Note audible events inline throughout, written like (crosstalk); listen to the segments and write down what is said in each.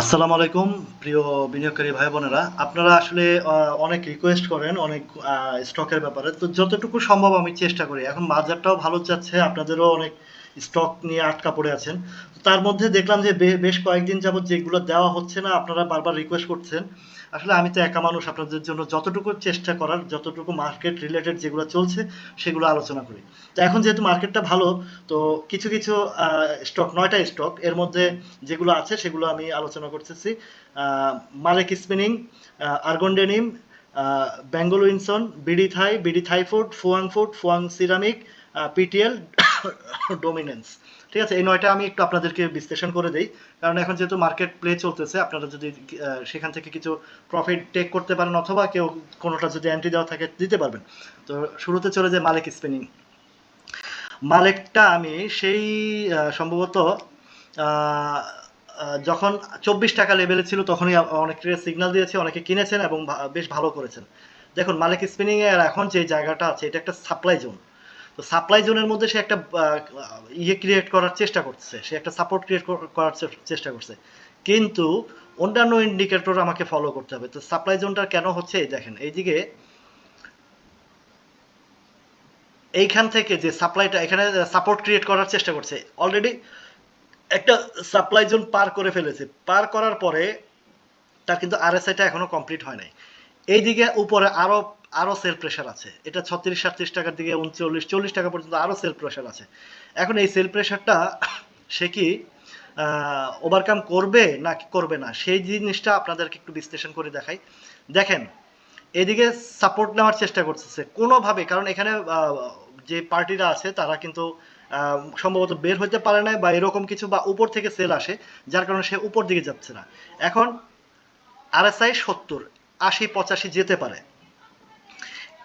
আসসালামু আলাইকুম, প্রিয় বিনিয়োগকারী ভাই বোনেরা। আপনারা আসলে অনেক রিকোয়েস্ট করেন, অনেক স্টকের ব্যাপারে। তো যতটুকু সম্ভব আমি চেষ্টা করি। এখন বাজারটাও ভালো যাচ্ছে, আপনাদেরও অনেক স্টক নিয়ে আটকা পড়ে আছেন। তার মধ্যে দেখলাম যে বেশ কয়েকদিন যাবত যেগুলো দেওয়া হচ্ছে না, আপনারা বারবার রিকোয়েস্ট করছেন। আসলে আমি তো একা মানুষ, আপনাদের জন্য যতটুকু চেষ্টা করার, যতটুকু মার্কেট রিলেটেড যেগুলো চলছে, সেগুলো আলোচনা করি। তো এখন যেহেতু মার্কেটটা ভালো, তো কিছু কিছু স্টক নয়টা স্টক এর মধ্যে যেগুলো আছে সেগুলো আমি আলোচনা করতেছি। Malek spinning Argon denim Bengal Windsor BD Thai BD Thai food Fuwang food Fuwang ceramic PTL dominance ঠিক আছে, এই নয়টা আমি একটু আপনাদেরকে বিশ্লেষণ করে দেই। কারণ এখন যেহেতু মার্কেট প্লে চলতেছে, আপনারা যদি সেখান থেকে কিছু প্রফিট টেক করতে পারেন অথবা কেউ কোনোটা যদি অ্যান্টি দেওয়া থাকে দিতে পারবেন। তো শুরুতে চলে যায় মালিক স্পিনিং মালিকটা আমি সেই সম্ভবত যখন চব্বিশ টাকা লেভেলে ছিল তখনই অনেকে সিগন্যাল দিয়েছে, অনেকে কিনেছেন এবং বেশ ভালো করেছেন। দেখুন, মালিক স্পিনিং এর এখন যে জায়গাটা আছে, এটা একটা সাপ্লাই জোন তো সাপ্লাই জোনের মধ্যে সে একটা ইয়ে ক্রিয়েট করার চেষ্টা করছে সে একটা সাপোর্ট ক্রিয়েট করার চেষ্টা করছে। কিন্তু অন্যান্য ইন্ডিকেটর আমাকে ফলো করতে হবে। তো সাপ্লাই জোনটা কেন হচ্ছে? এই দেখেন, এইদিকে এইখান থেকে যে সাপ্লাইটা এখানে সাপোর্ট ক্রিয়েট করার চেষ্টা করছে। অলরেডি একটা সাপ্লাই জোন পার করে ফেলেছে। পার করার পরে তার কিন্তু আরএসআইটা এখনও কমপ্লিট হয় নাই। এইদিকে উপরে আরও আরও সেল প্রেশার আছে। এটা ছত্রিশ, সাতত্রিশ টাকার দিকে, উনচল্লিশ, চল্লিশ টাকা পর্যন্ত আরও সেল প্রেশার আছে। এখন এই সেল প্রেশারটা (coughs) সে কি ওভারকাম করবে না করবে না? সেই জিনিসটা আপনাদেরকে একটু বিশ্লেষণ করে দেখাই। দেখেন, এদিকে সাপোর্ট নেওয়ার চেষ্টা করতেছে। কোনোভাবে, কারণ এখানে যে পার্টিরা আছে, তারা কিন্তু সম্ভবত বের হতে পারে না বা এরকম কিছু বা উপর থেকে সেল আসে, যার কারণে সে উপর দিকে যাচ্ছে না। এখন, আরএসআই সত্তর, আশি, পঁচাশি যেতে পারে।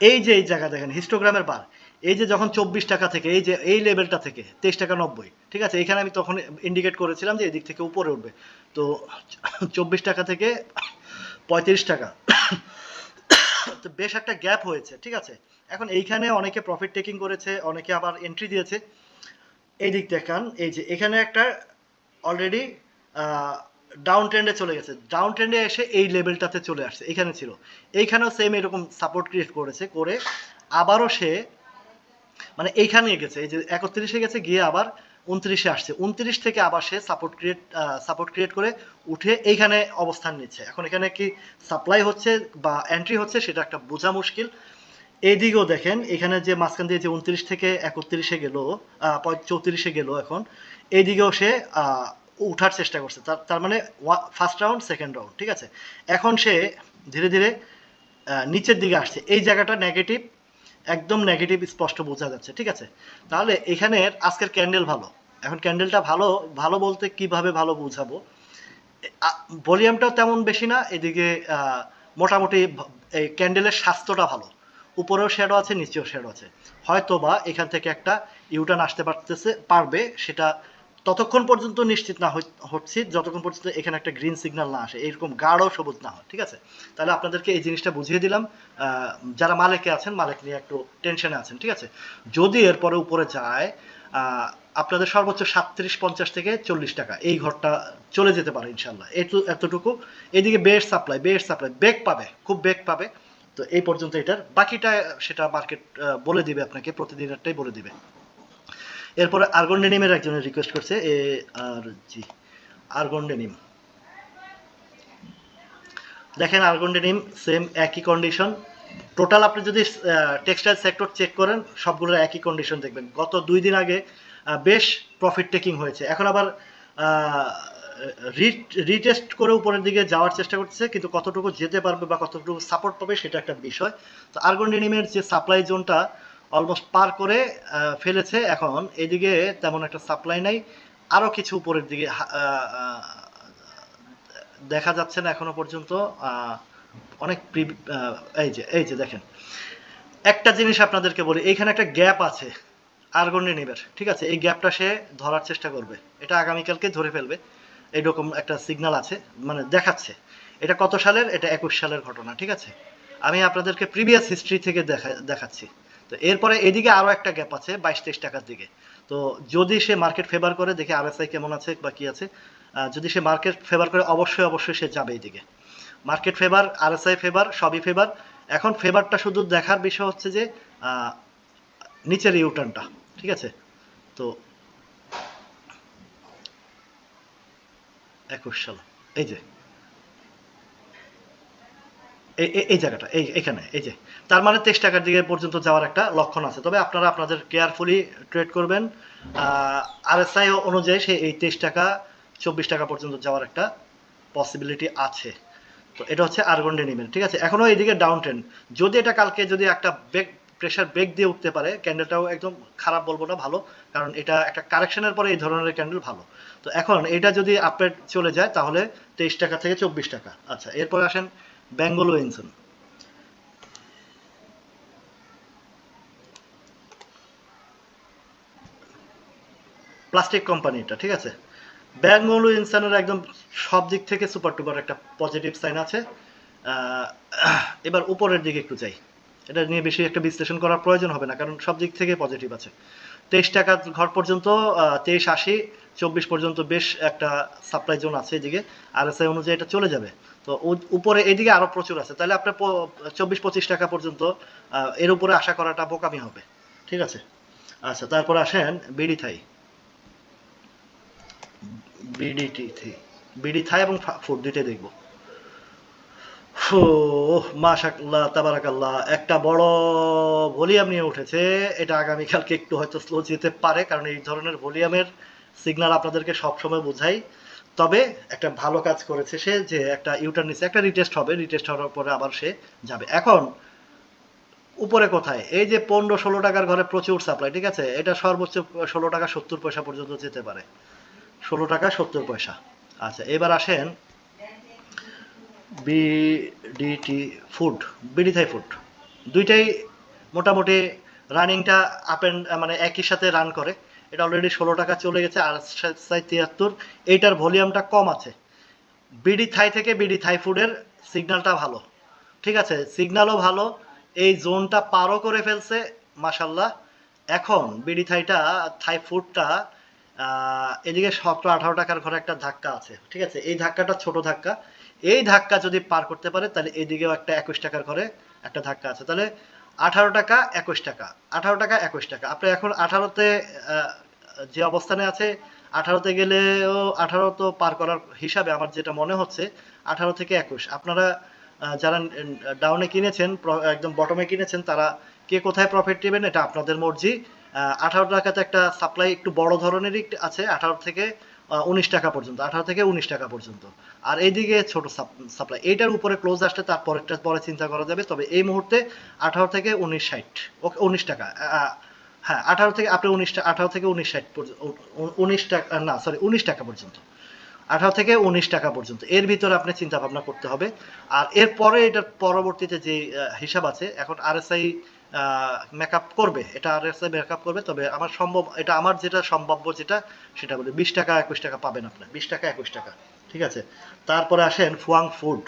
এই যে এই জায়গা দেখেন হিস্টোগ্রামের বার এই যে যখন চব্বিশ টাকা থেকে, এই যে এই লেভেলটা থেকে, তেইশ টাকা নব্বই, ঠিক আছে? এখানে আমি তখন ইন্ডিকেট করেছিলাম যে এদিক থেকে উপরে উঠবে। তো চব্বিশ টাকা থেকে পঁয়ত্রিশ টাকা। তো বেশ একটা গ্যাপ হয়েছে, ঠিক আছে? এখন এইখানে অনেকে প্রফিট টেকিং করেছে, অনেকে আবার এন্ট্রি দিয়েছে। এই দিক দেখান, এই যে এখানে একটা অলরেডি ডাউন ট্রেন্ডে চলে গেছে। ডাউন ট্রেন্ডে এসে এই লেভেলটাতে চলে আসছে, এখানে ছিল। এইখানেও সেম এরকম সাপোর্ট ক্রিয়েট করেছে, করে আবারও সে মানে এইখানে গেছে, এই যে একত্রিশে গেছে, গিয়ে আবার উনত্রিশে আসছে। উনত্রিশ থেকে আবার সে সাপোর্ট ক্রিয়েট সাপোর্ট ক্রিয়েট করে উঠে এইখানে অবস্থান নিচ্ছে। এখন এখানে কি সাপ্লাই হচ্ছে বা এন্ট্রি হচ্ছে সেটা একটা বোঝা মুশকিল। এইদিকেও দেখেন, এখানে যে মাঝখান দিয়ে যে উনত্রিশ থেকে একত্রিশে গেল চৌত্রিশে গেল এখন এইদিকেও সে উঠার চেষ্টা করছে। তার তার মানে ফার্স্ট রাউন্ড সেকেন্ড রাউন্ড ঠিক আছে? এখন সে ধীরে ধীরে নিচের দিকে আসছে। এই জায়গাটা নেগেটিভ একদম নেগেটিভ স্পষ্ট বোঝা যাচ্ছে, ঠিক আছে? তাহলে এখানের আজকের ক্যান্ডেল ভালো। এখন ক্যান্ডেলটা ভালো ভালো বলতে কীভাবে ভালো বোঝাবো? ভলিউমটাও তেমন বেশি না, এদিকে মোটামুটি এই ক্যান্ডেলের স্বাস্থ্যটা ভালো। উপরেও শ্যাডো আছে, নিচেও শ্যাডো আছে। হয়তো বা এখান থেকে একটা ইউটার্ন আসতে পারতেছে, পারবে, সেটা ততক্ষণ পর্যন্ত নিশ্চিত না হচ্ছি, যতক্ষণ পর্যন্ত এখানে একটা গ্রিন সিগন্যাল না আসে, এরকম গাঢ় সবুজ না হয়, ঠিক আছে? তাহলে আপনাদেরকে এই জিনিসটা বুঝিয়ে দিলাম। যারা মালিকে আছেন, মালিক নিয়ে একটু টেনশনে আছেন, ঠিক আছে? যদি এরপরে উপরে যায় আপনাদের সর্বোচ্চ সাতত্রিশ, পঞ্চাশ থেকে চল্লিশ টাকা, এই ঘরটা চলে যেতে পারে ইনশাল্লাহ এত এতটুকু। এদিকে বেশ সাপ্লাই বেশ সাপ্লাই বেগ পাবে, খুব বেগ পাবে। তো এই পর্যন্ত এটার বাকিটা সেটা মার্কেট বলে দিবে আপনাকে, প্রতিদিনেরটাই বলে দিবে। এরপরে আর্গন্ডেনিমের একজনের রিকোয়েস্ট করছে, এ আর জি আর্গন্ডেনিম দেখেন আর্গন্ডেনিম সেম একই কন্ডিশন টোটাল আপনি যদি টেক্সটাইল সেক্টর চেক করেন, সবগুলোর একই কন্ডিশন দেখবেন। গত দুই দিন আগে বেশ প্রফিট টেকিং হয়েছে। এখন আবার রিটেস্ট করে উপরের দিকে যাওয়ার চেষ্টা করছে কিন্তু কতটুকু যেতে পারবে বা কতটুকু সাপোর্ট পাবে সেটা একটা বিষয়। তো আর্গন্ডেনিমের যে সাপ্লাই জোনটা অলমোস্ট পার করে ফেলেছে এখন। এদিকে তেমন একটা সাপ্লাই নাই। আরও কিছু উপরের দিকে দেখা যাচ্ছে না এখনও পর্যন্ত। অনেক এই যে এই যে দেখেন। একটা জিনিস আপনাদেরকে বলি, এইখানে একটা গ্যাপ আছে আর্গন্ডেনিমের ঠিক আছে? এই গ্যাপটা সে ধরার চেষ্টা করবে। এটা আগামীকালকে ধরে ফেলবে। এইরকম একটা সিগন্যাল আছে মানে দেখাচ্ছে। এটা কত সালের? এটা একুশ সালের ঘটনা, ঠিক আছে? আমি আপনাদেরকে প্রিভিয়াস হিস্ট্রি থেকে দেখা, দেখাচ্ছি। তো এরপরে এদিকে আরও একটা গ্যাপ আছে, বাইশ তেইশ টাকার দিকে। তো যদি সে মার্কেট ফেভার করে, দেখে আরএসআই কেমন আছে বা কি আছে। যদি সে মার্কেট ফেভার করে, অবশ্যই অবশ্যই সে যাবে এইদিকে মার্কেট ফেভার আরএসআই ফেভার সবই ফেভার এখন ফেভারটা শুধু দেখার বিষয় হচ্ছে যে নিচের ইউটার্নটা ঠিক আছে? তো একুশ সাল, এই যে। এই জায়গাটা, এই, এখানে, এই যে। তার মানে তেইশ টাকার দিকে পর্যন্ত যাওয়ার একটা লক্ষণ আছে। তবে আপনারা আপনাদের কেয়ারফুলি ট্রেড করবেন। আর আরএসআই অনুযায়ী সে এই তেইশ টাকা, চব্বিশ টাকা পর্যন্ত যাওয়ার একটা পসিবিলিটি আছে। তো এটা হচ্ছে আর্গন ডেনিমের ঠিক আছে? এখনও এইদিকে ডাউন ট্রেন্ড যদি এটা কালকে যদি একটা বেগ প্রেশার বেগ দিয়ে উঠতে পারে ক্যান্ডেলটাও একদম খারাপ বলব না, ভালো। কারণ এটা একটা কারেকশনের পরে এই ধরনের ক্যান্ডেল ভালো। তো এখন এটা যদি আপডেট চলে যায়, তাহলে তেইশ টাকা থেকে চব্বিশ টাকা। আচ্ছা এরপর আসেন বেঙ্গল উইনসন প্লাস্টিক কোম্পানিটা ঠিক আছে? বেঙ্গল উইনসনের একদম সব দিক থেকে সুপার টুপার একটা পজিটিভ সাইন আছে। এবার উপরের দিকে একটু যাই। এটা নিয়ে বেশি একটা বিশ্লেষণ করার প্রয়োজন হবে না, কারণ সব দিক থেকে পজিটিভ আছে। তেইশ টাকা ঘর পর্যন্ত তেইশ আশি, চব্বিশ পর্যন্ত বেশ একটা সাপ্লাই জোন আছে এদিকে। আর এস আই অনুযায়ী এটা চলে যাবে। তো উপরে এদিকে আরও প্রচুর আছে। তাহলে আপনার চব্বিশ পঁচিশ টাকা পর্যন্ত এর উপরে আশা করাটা বোকামি হবে। ঠিক আছে? আচ্ছা তারপর আসেন BD Thai. BDT BD Thai এবং ফুড দুইটাই দেখব। মাশাল্লাহ তাবারাকাল্লাহ একটা বড় ভলিউম নিয়ে উঠেছে। এটা আগামীকালকে একটু হয়তো স্লো যেতে পারে কারণ এই ধরনের ভলিউমের সিগন্যাল আপনাদেরকে সবসময় বোঝাই। তবে একটা ভালো কাজ করেছে সে যে একটা ইউটার নিচ্ছে একটা রিটেস্ট হবে রিটেস্ট হওয়ার পরে আবার সে যাবে। এখন, উপরে কোথায়? এই যে পনেরো ষোলো টাকার ঘরে প্রচুর সাপ্লাই ঠিক আছে? এটা সর্বোচ্চ ষোলো টাকা সত্তর পয়সা পর্যন্ত যেতে পারে। ষোলো টাকা সত্তর পয়সা। আচ্ছা এবার আসেন BDT food BD Thai food দুইটাই মোটামুটি রানিংটা আপ অ্যান্ড মানে একই সাথে রান করে। এটা অলরেডি ষোলো টাকা চলে গেছে, আর সাই তিয়াত্তর। এইটার ভলিউমটা কম আছে। বিডি থাই থেকে বিডি থাই ফুডের সিগন্যালটা ভালো। ঠিক আছে সিগন্যালও ভালো। এই জোনটা পারও করে ফেলছে মাসাল্লাহ এখন বিডি থাইটা, থাই ফুডটা এদিকে সতেরো, আঠারো টাকার ঘরে একটা ধাক্কা আছে। ঠিক আছে, এই ধাক্কাটা ছোট ধাক্কা। এই ধাক্কা যদি পার করতে পারে, তাহলে এদিকেও একটা একুশ টাকার ঘরে একটা ধাক্কা আছে। তাহলে আঠারো টাকা, একুশ টাকা। আঠারো টাকা, একুশ টাকা। আপনি এখন আঠারোতে যে অবস্থানে আছে, আঠারোতে গেলেও আঠারো তো পার করার হিসাবে আমার যেটা মনে হচ্ছে, আঠারো থেকে একুশ। আপনারা যারা ডাউনে কিনেছেন একদম বটমে কিনেছেন, তারা কে কোথায় প্রফিট নেবেন, এটা আপনাদের মর্জি। আঠারো টাকাতে একটা সাপ্লাই একটু বড় ধরনেরই আছে। আঠারো থেকে উনিশ টাকা পর্যন্ত, আঠারো থেকে উনিশ টাকা পর্যন্ত। আর এইদিকে ছোট সাপ্লাই এইটার উপরে ক্লোজ আসলে তার পরেরটা পরে চিন্তা করা যাবে, তবে এই মুহূর্তে আঠারো থেকে উনিশ ষাট, ওকে, উনিশ টাকা হ্যাঁ আঠারো থেকে, আপনি উনিশটা আঠারো থেকে উনিশ ষাট পর্যন্ত উনিশ টাকা না সরি উনিশ টাকা পর্যন্ত। আঠারো থেকে উনিশ টাকা পর্যন্ত, এর ভিতরে আপনি চিন্তা ভাবনা করতে হবে। আর এরপরে এটার পরবর্তীতে যে হিসাব আছে, এখন আরএসআই মেকআপ করবে, এটা আরএসআই মেকআপ করবে, তবে আমার সম্ভব, এটা আমার যেটা সম্ভাব্য যেটা, সেটা বলি বিশ টাকা, একুশ টাকা পাবেন আপনি, বিশ টাকা, একুশ টাকা, ঠিক আছে? তারপরে আসেন Fuwang food.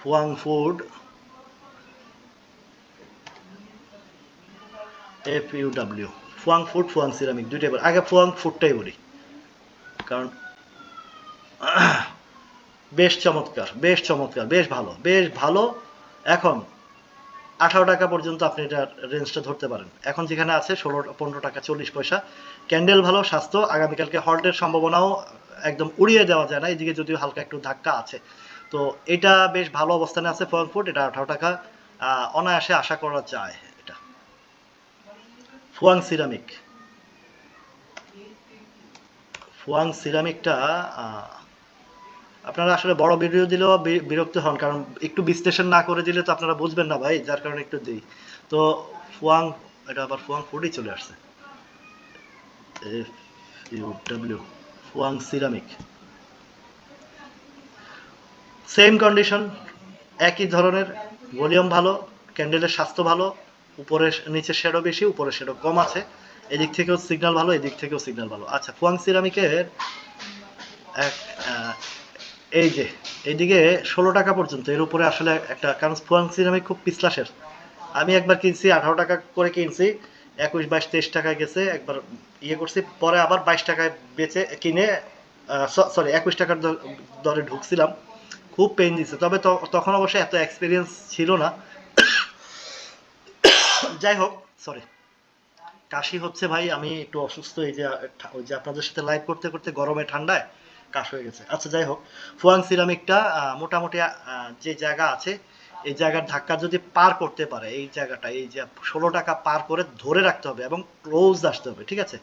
Fuwang food F U W Fuwang food, Fuwang ceramic, দুইটাই বলি, আগে ফুয়াং ফুডটাই বলি, কারণ (clears throat) বেশ চমৎকার বেশ চমৎকার, বেশ ভালো বেশ ভালো, এখন আঠারো টাকা পর্যন্ত আপনি এটার রেঞ্জটা ধরতে পারেন। এখন যেখানে আছে ষোলো, পনেরো টাকা চল্লিশ পয়সা। ক্যান্ডেল ভালো, স্বাস্থ্য, আগামীকালকে হল্টের সম্ভাবনাও একদম উড়িয়ে দেওয়া যায় না। এদিকে যদিও হালকা একটু ধাক্কা আছে। তো এটা বেশ ভালো অবস্থানে আছে ফ্রাঙ্কফুট এটা আঠারো টাকা। অনায়াসে আশা করা যায় এটা। ফুয়াং সিরামিক। ফুয়াং সিরামিকটা আপনারা আসলে বড় ভিডিও দিলেও বিরক্ত হন, কারণ একটু বিশ্লেষণ না করে দিলে তো আপনারা বুঝবেন না ভাই, যার কারণে একটু দিই তো ফুয়াং, এটা আবার ফুয়াং ফুডই চলে আসছে। ফুয়াং সিরামিক। সেম কন্ডিশন, একই ধরনের, ভলিউম ভালো, ক্যান্ডেলের স্বাস্থ্য ভালো উপরে নিচে শেডো বেশি উপরে শেডো কম আছে। এদিক থেকেও সিগন্যাল ভালো, এদিক থেকেও সিগন্যাল ভালো। আচ্ছা ফুয়াং সিরামিকের এক এই যে, এইদিকে ষোলো টাকা পর্যন্ত, এর উপরে আসলে একটা, কারণ ফুয়াং সিরামিক খুব পিছলাসের আমি একবার কিনছি, আঠারো টাকা করে কিনছি, একুশ, বাইশ, তেইশ টাকায় গেছে, একবার ইয়ে করছি, পরে আবার বাইশ টাকায় বেচে, কিনে সরি একুশ টাকার দরে ঢুকছিলাম। খুব পেন দিচ্ছে তবে তখন অবশ্যই এত এক্সপিরিয়েন্স ছিল না। যাই হোক সরি কাশি হচ্ছে ভাই, আমি একটু অসুস্থ, এই যে ওই যে আপনাদের সাথে লাইভ করতে করতে গরমে ঠান্ডায় কাশ হয়ে গেছে। আচ্ছা যাই হোক, ফুয়াং সিরামিকটা মোটামুটি যে জায়গা আছে, এই জায়গার ধাক্কা যদি পার করতে পারে, এই জায়গাটা, এই যে ষোলো টাকা পার করে ধরে রাখতে হবে এবং ক্লোজ আসতে হবে, ঠিক আছে?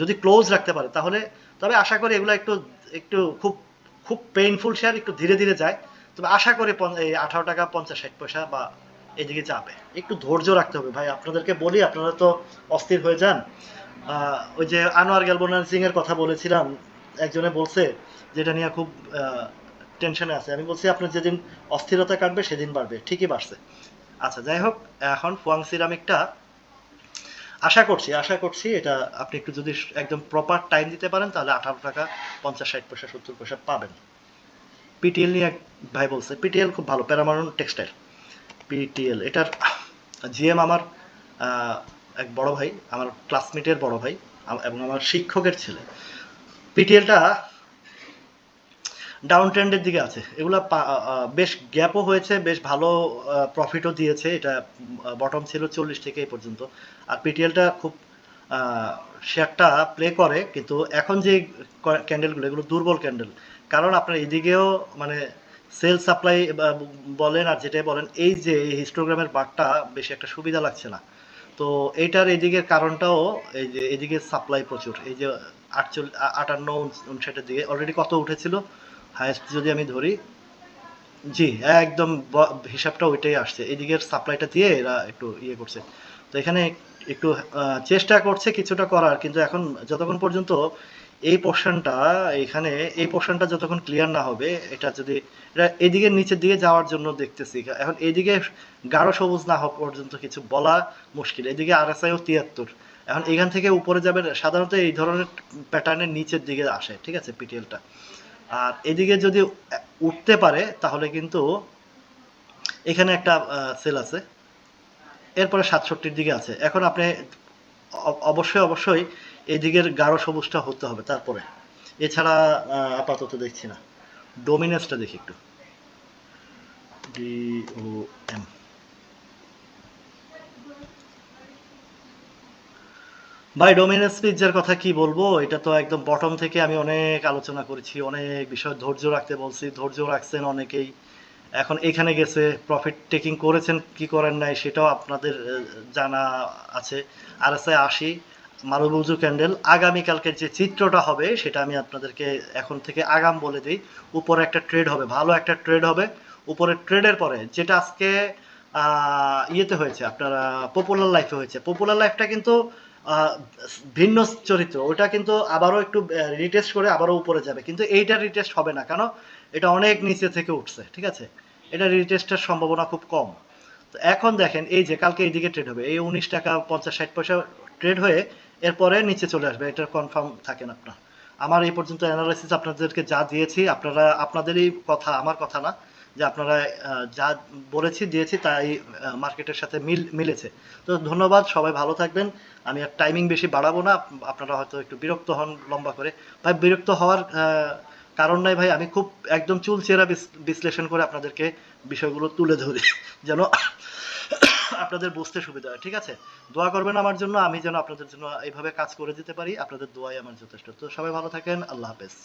যদি ক্লোজ রাখতে পারে, তাহলে, তবে আশা করি এগুলো একটু একটু খুব খুব পেইনফুল শেয়ার একটু ধীরে ধীরে যায়। তবে আশা করি এই আঠারো টাকা, পঞ্চাশ, ষাট পয়সা বা এদিকে যাবে একটু ধৈর্য রাখতে হবে। ভাই, আপনাদেরকে বলি, আপনারা তো অস্থির হয়ে যান। ওই যে আনোয়ার গ্যালবোনান্সিং এর কথা বলেছিলাম একজনে বলছে যেটা নিয়ে খুব টেনশনে আছে। আমি বলছি, আপনার যেদিন অস্থিরতা কাটবে, সেদিন বাড়বে। ঠিকই বাড়ছে। আচ্ছা যাই হোক, এখন ফুয়াং সিরামিকটা আশা করছি আশা করছি এটা আপনি একটু যদি একদম প্রপার টাইম দিতে পারেন, তাহলে আঠারো টাকা, পঞ্চাশ, ষাট পয়সা, সত্তর পয়সা পাবেন। পিটিএল নিয়ে এক ভাই বলছে পিটিএল খুব ভালো প্যারামারন টেক্সটাইল পিটিএল এটার জিএম আমার এক বড় ভাই, আমার ক্লাসমেটের বড় ভাই এবং আমার শিক্ষকের ছেলে। পিটিএলটা ডাউন ট্রেন্ডের দিকে আছে। এগুলা বেশ গ্যাপও হয়েছে, বেশ ভালো প্রফিটও দিয়েছে। এটা বটম ছিল চল্লিশ থেকে এই পর্যন্ত। আর পিটিএলটা খুব শেয়ারটা প্লে করে, কিন্তু এখন যে ক্যান্ডেলগুলো এগুলো দুর্বল ক্যান্ডেল কারণ আপনার এদিকেও মানে সেল সাপ্লাই বলেন আর যেটাই বলেন, এই যে হিস্টোগ্রামের বারটা বেশি একটা সুবিধা লাগছে না। তো এটার এদিকের কারণটাও এই যে এদিকে সাপ্লাই প্রচুর। এই যে আটচল্লিশ আটান্ন উনষাটের দিকে অলরেডি কত উঠেছিল? হায়েস্ট যদি আমি ধরি, জি, একদম হিসাবটা ওইটাই আসছে। এদিকের সাপ্লাইটা দিয়ে এরা একটু ইয়ে করছে। তো এখানে একটু চেষ্টা করছে কিছুটা করার, কিন্তু এখন যতক্ষণ পর্যন্ত এই পোর্শনটা এখানে, এই পোর্শনটা যতক্ষণ ক্লিয়ার না হবে, এটা যদি, এটা এদিকে নিচের দিকে যাওয়ার জন্য দেখতেছি। এখন এদিকে গাঢ় সবুজ না হওয়া পর্যন্ত কিছু বলা মুশকিল। এদিকে আর এস আইও তিয়াত্তর। এখন এখান থেকে উপরে যাবে, সাধারণত এই ধরনের প্যাটার্নের নিচের দিকে আসে, ঠিক আছে পিটিএলটা আর এদিকে যদি উঠতে পারে, তাহলে কিন্তু এখানে একটা সেল আছে। এরপরে সাতষট্টির দিকে আছে। এখন আপনি অবশ্যই অবশ্যই এদিকের গাঢ় সবুজটা হতে হবে তারপরে। এছাড়া আপাতত দেখছি না। ডোমিনেন্সটা দেখি একটু। ও এম ভাই ডোমিনেন্স পিৎজার কথা কি বলব? এটা তো একদম বটম থেকে আমি অনেক আলোচনা করেছি, অনেক বিষয় ধৈর্য রাখতে বলছি, ধৈর্য রাখছেন অনেকেই। এখন এখানে গেছে প্রফিট টেকিং করেছেন, কি করেন নাই সেটাও আপনাদের জানা আছে। আর এস আশি মারুবুজু ক্যান্ডেল আগামীকালকের যে চিত্রটা হবে, সেটা আমি আপনাদেরকে এখন থেকে আগাম বলে দিই। উপরে একটা ট্রেড হবে, ভালো একটা ট্রেড হবে। উপরে ট্রেডের পরে যেটা আজকে ইয়েতে হয়েছে, আপনার পপুলার লাইফে হয়েছে। পপুলার লাইফটা কিন্তু ভিন্ন চরিত্র। ওটা কিন্তু আবারও একটু রিটেস্ট করে আবারও উপরে যাবে। কিন্তু এইটা রিটেস্ট হবে না। কেন? এটা অনেক নিচে থেকে উঠছে, ঠিক আছে? এটা রিটেস্টের সম্ভাবনা খুব কম। তো এখন দেখেন, এই যে কালকে এইদিকে ট্রেড হবে, এই উনিশ টাকা পঞ্চাশ ষাট পয়সা ট্রেড হয়ে এরপরে নিচে চলে আসবে, এটা কনফার্ম থাকেন আপনার আমার এই পর্যন্ত অ্যানালাইসিস আপনাদেরকে যা দিয়েছি, আপনারা, আপনাদেরই কথা, আমার কথা না, যে আপনারা যা বলেছি, দিয়েছি, তাই মার্কেটের সাথে মিল, মিলেছে। তো ধন্যবাদ, সবাই ভালো থাকবেন। আমি আর টাইমিং বেশি বাড়াবো না, আপনারা হয়তো একটু বিরক্ত হন লম্বা করে। ভাই, বিরক্ত হওয়ার কারণ নাই ভাই, আমি খুব একদম চুল চেরা বিশ্লেষণ করে আপনাদেরকে বিষয়গুলো তুলে ধরি, যেন আপনাদের বুঝতে সুবিধা হয়, ঠিক আছে? দোয়া করবেন আমার জন্য, আমি যেন আপনাদের জন্য এইভাবে কাজ করে দিতে পারি, আপনাদের দোয়াই আমার যথেষ্ট। তো সবাই ভালো থাকেন, আল্লাহ হাফেজ।